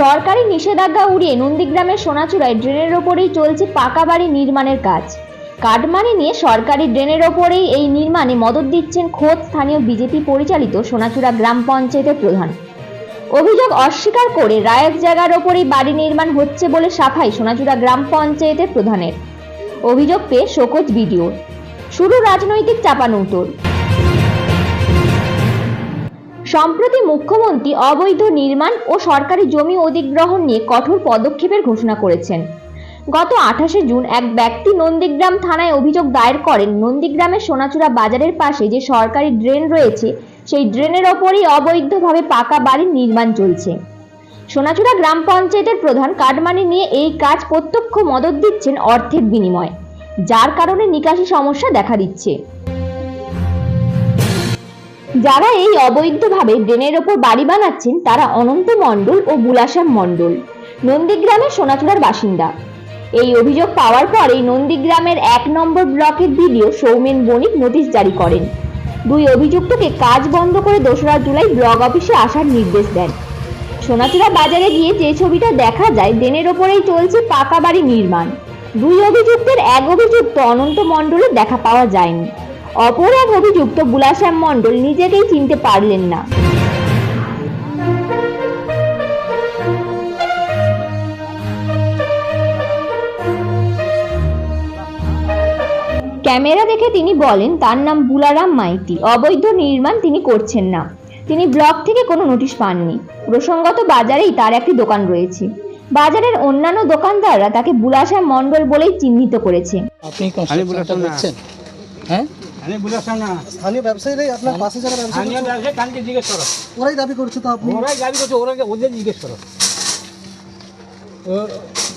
সরকারি নিষেধাজ্ঞা উড়িয়ে নন্দীগ্রামের সোনাচূড়ায় ড্রেনের ওপরেই চলছে পাকা বাড়ি নির্মাণের কাজ। কাটমানি নিয়ে সরকারি ড্রেনের ওপরেই এই নির্মাণে মদত দিচ্ছেন খোদ স্থানীয় বিজেপি পরিচালিত সোনাচূড়া গ্রাম পঞ্চায়েতের প্রধান। অভিযোগ অস্বীকার করে রায়ত জায়গার ওপরেই বাড়ি নির্মাণ হচ্ছে বলে সাফাই সোনাচূড়া গ্রাম পঞ্চায়েতের প্রধানের। অভিযোগ পেয়ে শোকজ ভিডিও শুরু রাজনৈতিক চাপানউতোর সম্প্রতি মুখ্যমন্ত্রী অবৈধ নির্মাণ ও সরকারি জমি অধিগ্রহণ নিয়ে কঠোর পদক্ষেপের ঘোষণা করেছেন। গত আঠাশে জুন এক ব্যক্তি নন্দীগ্রাম থানায় অভিযোগ দায়ের করেন, নন্দীগ্রামের সোনাচূড়া বাজারের পাশে যে সরকারি ড্রেন রয়েছে, সেই ড্রেনের ওপরই অবৈধভাবে পাকা বাড়ির নির্মাণ চলছে। সোনাচূড়া গ্রাম পঞ্চায়েতের প্রধান কাটমানি নিয়ে এই কাজ প্রত্যক্ষ মদত দিচ্ছেন অর্থের বিনিময়ে, যার কারণে নিকাশি সমস্যা দেখা দিচ্ছে। যারা এই অবৈধভাবে ড্রেনের ওপর বাড়ি বানাচ্ছেন, তারা অনন্ত মণ্ডল ও বুলাশ্যাম মণ্ডল। নন্দীগ্রামের সোনাচূড়ার বাসিন্দা। এই অভিযোগ পাওয়ার পরেই নন্দীগ্রামের এক নম্বর ব্লকের ভিডিও সৌমেন বণিক নোটিশ জারি করেন। দুই অভিযুক্তকে কাজ বন্ধ করে দোসরা জুলাই ব্লক অফিসে আসার নির্দেশ দেন। সোনাচূড়া বাজারে গিয়ে যে ছবিটা দেখা যায়, ড্রেনের ওপরেই চলছে পাকা বাড়ি নির্মাণ। দুই অভিযুক্তের এক অভিযুক্ত অনন্ত মণ্ডলের দেখা পাওয়া যায়নি। অপর এক অভিযুক্ত বুলাশ্যাম মণ্ডল নিজেকেই চিনতে পারলেন না। ক্যামেরা দেখে তিনি বলেন তার নাম বুলারাম মাইতি। অবৈধ নির্মাণ তিনি করছেন না। তিনি ব্লক থেকে কোনো নোটিশ পাননি। প্রসঙ্গত বাজারেই তার একটি দোকান রয়েছে। বাজারের অন্যান্য দোকানদাররা তাকে বুলাশ্যাম মণ্ডল বলেই চিহ্নিত করেছে। আপনি হ্যাঁ? আমি বলেছিলাম না। স্থানীয় ব্যবসায়ীরাই আপনার পাশে যারা ব্যবসা স্থানীয় ব্যবসায়ী কানকে জিজ্ঞেস করো। ওরাই দাবি করছে তো আপনি। ওরাই দাবি করছে ওরা ওদের জিজ্ঞেস করো।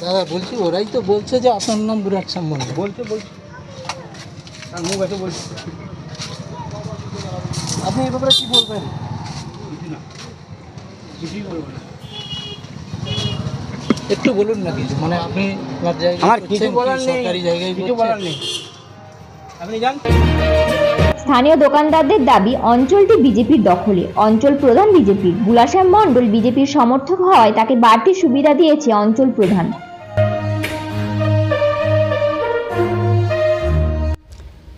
দাদা বলছি ওরাই তো বলছে যে আপনার নাম বুরাট সম্বন্ধ বলছে বলছে। আর মুখ আছে বলছে। আপনি এই ব্যাপারে কি বলবেন? কিছু না। কিছুই বলব না। একটু বলুন না কিছু। মানে আপনি আমার কিছু বলার নেই। সরকারি জায়গায় কিছু বলার নেই। স্থানীয় দোকানদারদের দাবি অঞ্চলটি বিজেপির দখলে। অঞ্চল প্রধান বিজেপির বুলাশ্যাম মণ্ডল বিজেপির সমর্থক হওয়ায় তাকে বাড়তি সুবিধা দিয়েছে অঞ্চল প্রধান।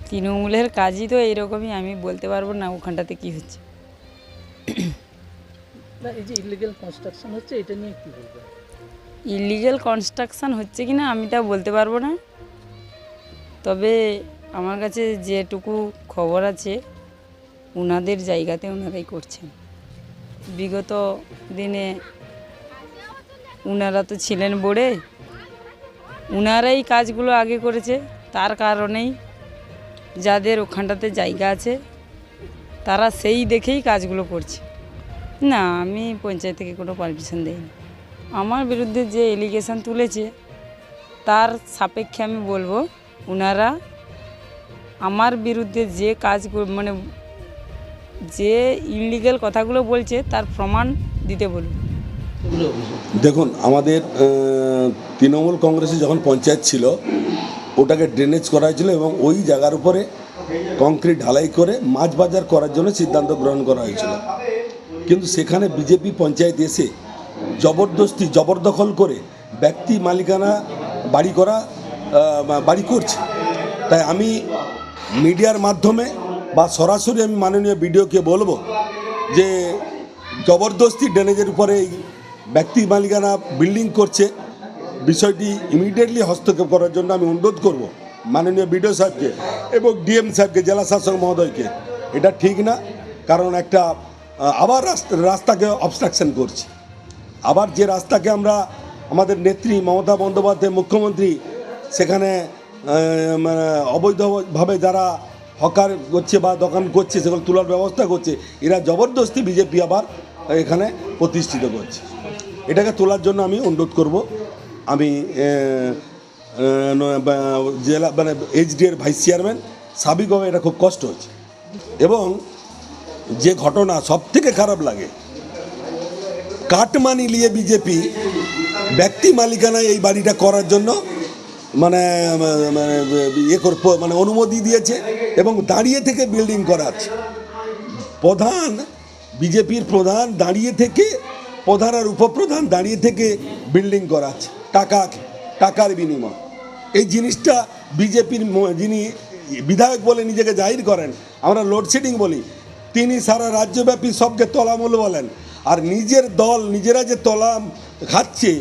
তৃণমূলের কাজই তো এইরকমই আমি বলতে পারব না ওখানটাতে কি হচ্ছে। না এই যে ইলিগেল কনস্ট্রাকশন হচ্ছে এটা নিয়ে কি বলবেন? ইলিগেল কনস্ট্রাকশন হচ্ছে কি না আমি তা বলতে পারব না। তবে আমার কাছে যেটুকু খবর আছে ওনাদের জায়গাতে ওনারাই করছেন। বিগত দিনে ওনারা তো ছিলেন বোর্ডে ওনারাই কাজগুলো আগে করেছে, তার কারণেই যাদের ওখানটাতে জায়গা আছে, তারা সেই দেখেই কাজগুলো করছে। না, আমি পঞ্চায়েত থেকে কোনো পারমিশন দেইনি। আমার বিরুদ্ধে যে এলিগেশন তুলেছে, তার সাপেক্ষে আমি বলব ওনারা আমার বিরুদ্ধে যে কাজ মানে যে ইলিগেল কথাগুলো বলছে, তার প্রমাণ দিতে বলুন। দেখুন, আমাদের তৃণমূল কংগ্রেসে যখন পঞ্চায়েত ছিল, ওটাকে ড্রেনেজ করা হয়েছিল এবং ওই জায়গার উপরে কংক্রিট ঢালাই করে মাছ বাজার করার জন্য সিদ্ধান্ত গ্রহণ করা হয়েছিল। কিন্তু সেখানে বিজেপি পঞ্চায়েত এসে জবরদস্তি, জবরদখল করে ব্যক্তি মালিকানা বাড়ি করা বাড়ি করছে। তাই আমি মিডিয়ার মাধ্যমে বা সরাসরি আমি মাননীয় বিডিওকে বলব যে জবরদস্তি ড্রেনেজের উপরে এই ব্যক্তি মালিকানা বিল্ডিং করছে, বিষয়টি ইমিডিয়েটলি হস্তক্ষেপ করার জন্য আমি অনুরোধ করব মাননীয় বিডিও সাহেবকে এবং ডিএম সাহেবকে, জেলা শাসক মহোদয়কে। এটা ঠিক না, কারণ একটা আবার রাস্তা, রাস্তাকে অবস্ট্রাকশন করছে। আবার যে রাস্তাকে আমরা আমাদের নেত্রী মমতা বন্দ্যোপাধ্যায়, মুখ্যমন্ত্রী, সেখানে মানে অবৈধভাবে যারা হকার করছে বা দোকান করছে, সেগুলো তোলার ব্যবস্থা করছে, এরা জবরদস্তি বিজেপি আবার এখানে প্রতিষ্ঠিত করছে। এটাকে তোলার জন্য আমি অনুরোধ করব। আমি জেলা মানে এইচডি এর ভাইস চেয়ারম্যান সাবিকভাবে এটা খুব কষ্ট হচ্ছে। এবং যে ঘটনা সব থেকে খারাপ লাগে, কাটমানি নিয়ে বিজেপি ব্যক্তি মালিকানায় এই বাড়িটা করার জন্য মানে মানে ইয়ে মানে অনুমতি দিয়েছে এবং দাঁড়িয়ে থেকে বিল্ডিং করাচ্ছে। প্রধান, বিজেপির প্রধান দাঁড়িয়ে থেকে প্রধান আর উপপ্রধান দাঁড়িয়ে থেকে বিল্ডিং করাচ্ছে, টাকা, টাকার বিনিময়। এই জিনিসটা বিজেপির যিনি বিধায়ক বলে নিজেকে জাহির করেন, আমরা লোডশেডিং বলি, তিনি সারা রাজ্যব্যাপী সবকে তলামূল বলেন। আর নিজের দল, নিজেরা যে তলা খাচ্ছে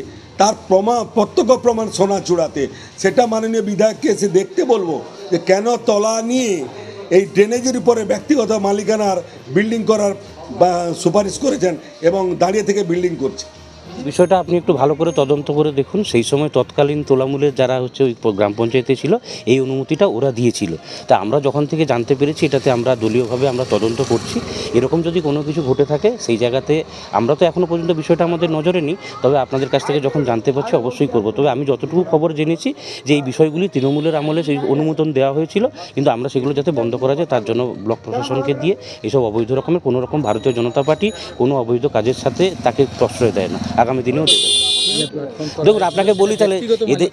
তার প্রমাণ প্রত্যক্ষ প্রমাণ সোনা চূড়াতে। সেটা মাননীয় বিধায়ককে এসে দেখতে বলব যে কেন তলা নিয়ে এই ড্রেনেজের উপরে ব্যক্তিগত মালিকানার বিল্ডিং করার সুপারিশ করেছেন এবং দাঁড়িয়ে থেকে বিল্ডিং করছে। বিষয়টা আপনি একটু ভালো করে তদন্ত করে দেখুন। সেই সময় তৎকালীন তোলামূলের যারা হচ্ছে ওই গ্রাম পঞ্চায়েতে ছিল, এই অনুমতিটা ওরা দিয়েছিল। তা আমরা যখন থেকে জানতে পেরেছি, এটাতে আমরা দলীয়ভাবে আমরা তদন্ত করছি। এরকম যদি কোনো কিছু ঘটে থাকে, সেই জায়গাতে আমরা তো এখনও পর্যন্ত বিষয়টা আমাদের নজরে নিই। তবে আপনাদের কাছ থেকে যখন জানতে পারছি, অবশ্যই করব। তবে আমি যতটুকু খবর জেনেছি যে এই বিষয়গুলি তৃণমূলের আমলে সেই অনুমোদন দেওয়া হয়েছিল, কিন্তু আমরা সেগুলো যাতে বন্ধ করা যায়, তার জন্য ব্লক প্রশাসনকে দিয়ে এসব অবৈধ রকমের কোনো রকম ভারতীয় জনতা পার্টি কোনো অবৈধ কাজের সাথে তাকে প্রশ্রয় দেয় না। আগামী দিনেও দেবে দেখুন আপনাকে বলি তাহলে এদের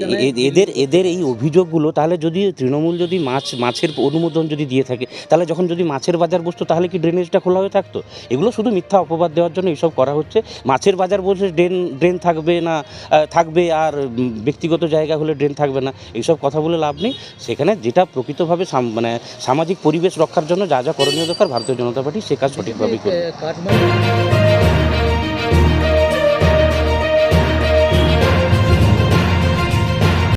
এদের এদের এই অভিযোগগুলো তাহলে যদি তৃণমূল যদি মাছ মাছের অনুমোদন যদি দিয়ে থাকে তাহলে যখন যদি মাছের বাজার বসতো তাহলে কি ড্রেনেজটা খোলা হয়ে থাকতো? এগুলো শুধু মিথ্যা অপবাদ দেওয়ার জন্য এইসব করা হচ্ছে। মাছের বাজার বসে ড্রেন ড্রেন থাকবে না থাকবে আর ব্যক্তিগত জায়গা হলে ড্রেন থাকবে না এইসব কথা বলে লাভ নেই। সেখানে যেটা প্রকৃতভাবে মানে সামাজিক পরিবেশ রক্ষার জন্য যা যা করণীয় দরকার ভারতীয় জনতা পার্টি সে কাজ সঠিকভাবেই করবে।